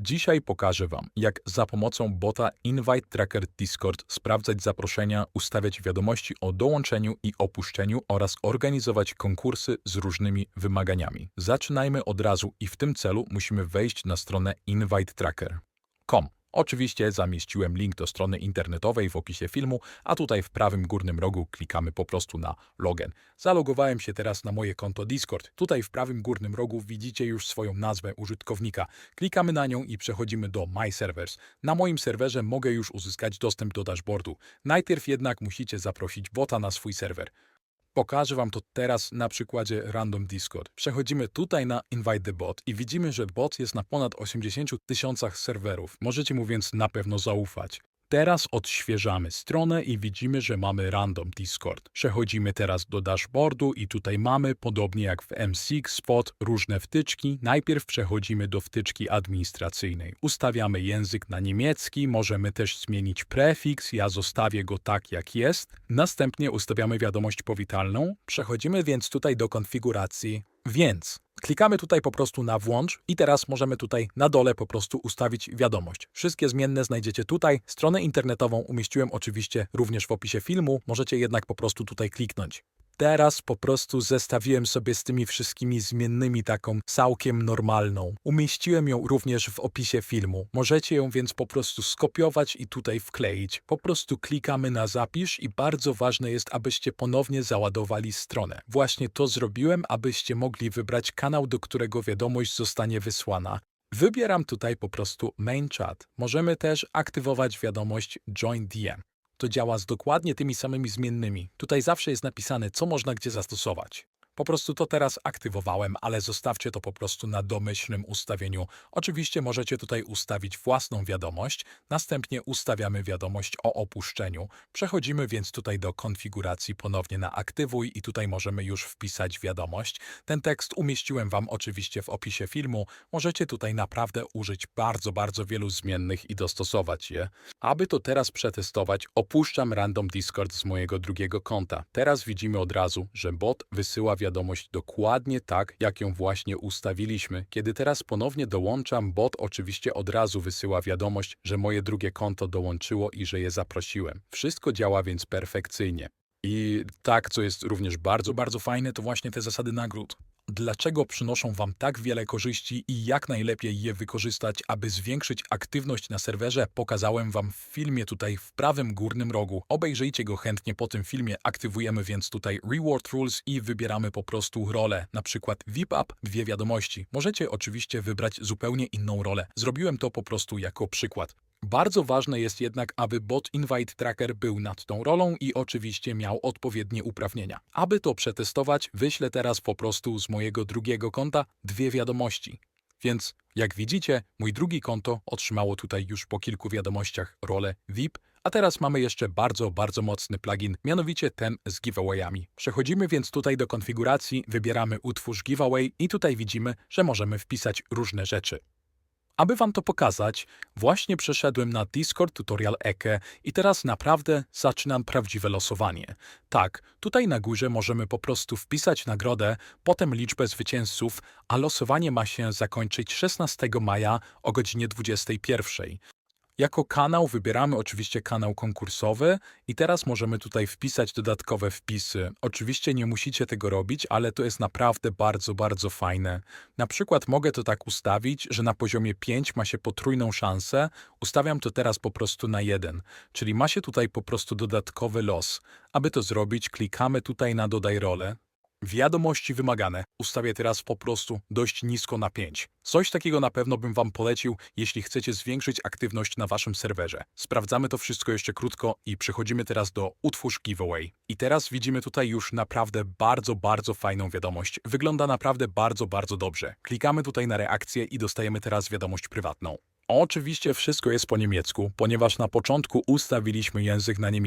Dzisiaj pokażę Wam, jak za pomocą bota Invite Tracker Discord sprawdzać zaproszenia, ustawiać wiadomości o dołączeniu i opuszczeniu oraz organizować konkursy z różnymi wymaganiami. Zaczynajmy od razu i w tym celu musimy wejść na stronę invitetracker.com. Oczywiście zamieściłem link do strony internetowej w opisie filmu, a tutaj w prawym górnym rogu klikamy po prostu na login. Zalogowałem się teraz na moje konto Discord. Tutaj w prawym górnym rogu widzicie już swoją nazwę użytkownika. Klikamy na nią i przechodzimy do My Servers. Na moim serwerze mogę już uzyskać dostęp do dashboardu. Najpierw jednak musicie zaprosić bota na swój serwer. Pokażę Wam to teraz na przykładzie Random Discord. Przechodzimy tutaj na Invite the Bot i widzimy, że bot jest na ponad 80 tysiącach serwerów. Możecie mu więc na pewno zaufać. Teraz odświeżamy stronę i widzimy, że mamy Random Discord. Przechodzimy teraz do dashboardu i tutaj mamy, podobnie jak w MSIG Spot, różne wtyczki. Najpierw przechodzimy do wtyczki administracyjnej. Ustawiamy język na niemiecki, możemy też zmienić prefiks, ja zostawię go tak jak jest. Następnie ustawiamy wiadomość powitalną. Przechodzimy więc tutaj do konfiguracji więc klikamy tutaj po prostu na włącz i teraz możemy tutaj na dole po prostu ustawić wiadomość. Wszystkie zmienne znajdziecie tutaj. Stronę internetową umieściłem oczywiście również w opisie filmu, możecie jednak po prostu tutaj kliknąć. Teraz po prostu zestawiłem sobie z tymi wszystkimi zmiennymi taką całkiem normalną. Umieściłem ją również w opisie filmu. Możecie ją więc po prostu skopiować i tutaj wkleić. Po prostu klikamy na zapisz i bardzo ważne jest, abyście ponownie załadowali stronę. Właśnie to zrobiłem, abyście mogli wybrać kanał, do którego wiadomość zostanie wysłana. Wybieram tutaj po prostu Main Chat. Możemy też aktywować wiadomość Join DM to działa z dokładnie tymi samymi zmiennymi. Tutaj zawsze jest napisane, co można gdzie zastosować. Po prostu to teraz aktywowałem, ale zostawcie to po prostu na domyślnym ustawieniu. Oczywiście możecie tutaj ustawić własną wiadomość, następnie ustawiamy wiadomość o opuszczeniu. Przechodzimy więc tutaj do konfiguracji ponownie na aktywuj i tutaj możemy już wpisać wiadomość. Ten tekst umieściłem Wam oczywiście w opisie filmu. Możecie tutaj naprawdę użyć bardzo, bardzo wielu zmiennych i dostosować je. Aby to teraz przetestować, opuszczam Random Discord z mojego drugiego konta. Teraz widzimy od razu, że bot wysyła wiadomość dokładnie tak, jak ją właśnie ustawiliśmy. Kiedy teraz ponownie dołączam, bot oczywiście od razu wysyła wiadomość, że moje drugie konto dołączyło i że je zaprosiłem. Wszystko działa więc perfekcyjnie. I tak, co jest również bardzo, bardzo fajne, to właśnie te zasady nagród. Dlaczego przynoszą Wam tak wiele korzyści i jak najlepiej je wykorzystać, aby zwiększyć aktywność na serwerze, pokazałem Wam w filmie tutaj w prawym górnym rogu. Obejrzyjcie go chętnie po tym filmie. Aktywujemy więc tutaj Reward Rules i wybieramy po prostu rolę, na przykład VIP Up, dwie wiadomości. Możecie oczywiście wybrać zupełnie inną rolę. Zrobiłem to po prostu jako przykład. Bardzo ważne jest jednak, aby bot Invite Tracker był nad tą rolą i oczywiście miał odpowiednie uprawnienia. Aby to przetestować, wyślę teraz po prostu z mojego drugiego konta dwie wiadomości. Więc jak widzicie, mój drugi konto otrzymało tutaj już po kilku wiadomościach rolę VIP, a teraz mamy jeszcze bardzo, bardzo mocny plugin, mianowicie ten z giveawayami. Przechodzimy więc tutaj do konfiguracji, wybieramy utwórz giveaway i tutaj widzimy, że możemy wpisać różne rzeczy. Aby Wam to pokazać, właśnie przeszedłem na Discord Tutorial Eke i teraz naprawdę zaczynam prawdziwe losowanie. Tak, tutaj na górze możemy po prostu wpisać nagrodę, potem liczbę zwycięzców, a losowanie ma się zakończyć 16 maja o godzinie 21. Jako kanał wybieramy oczywiście kanał konkursowy i teraz możemy tutaj wpisać dodatkowe wpisy. Oczywiście nie musicie tego robić, ale to jest naprawdę bardzo, bardzo fajne. Na przykład mogę to tak ustawić, że na poziomie 5 ma się potrójną szansę. Ustawiam to teraz po prostu na 1, czyli ma się tutaj po prostu dodatkowy los. Aby to zrobić, klikamy tutaj na dodaj rolę. Wiadomości wymagane. Ustawię teraz po prostu dość nisko na 5. Coś takiego na pewno bym Wam polecił, jeśli chcecie zwiększyć aktywność na Waszym serwerze. Sprawdzamy to wszystko jeszcze krótko i przechodzimy teraz do utwórz giveaway. I teraz widzimy tutaj już naprawdę bardzo, bardzo fajną wiadomość. Wygląda naprawdę bardzo, bardzo dobrze. Klikamy tutaj na reakcję i dostajemy teraz wiadomość prywatną. Oczywiście wszystko jest po niemiecku, ponieważ na początku ustawiliśmy język na niemiecki.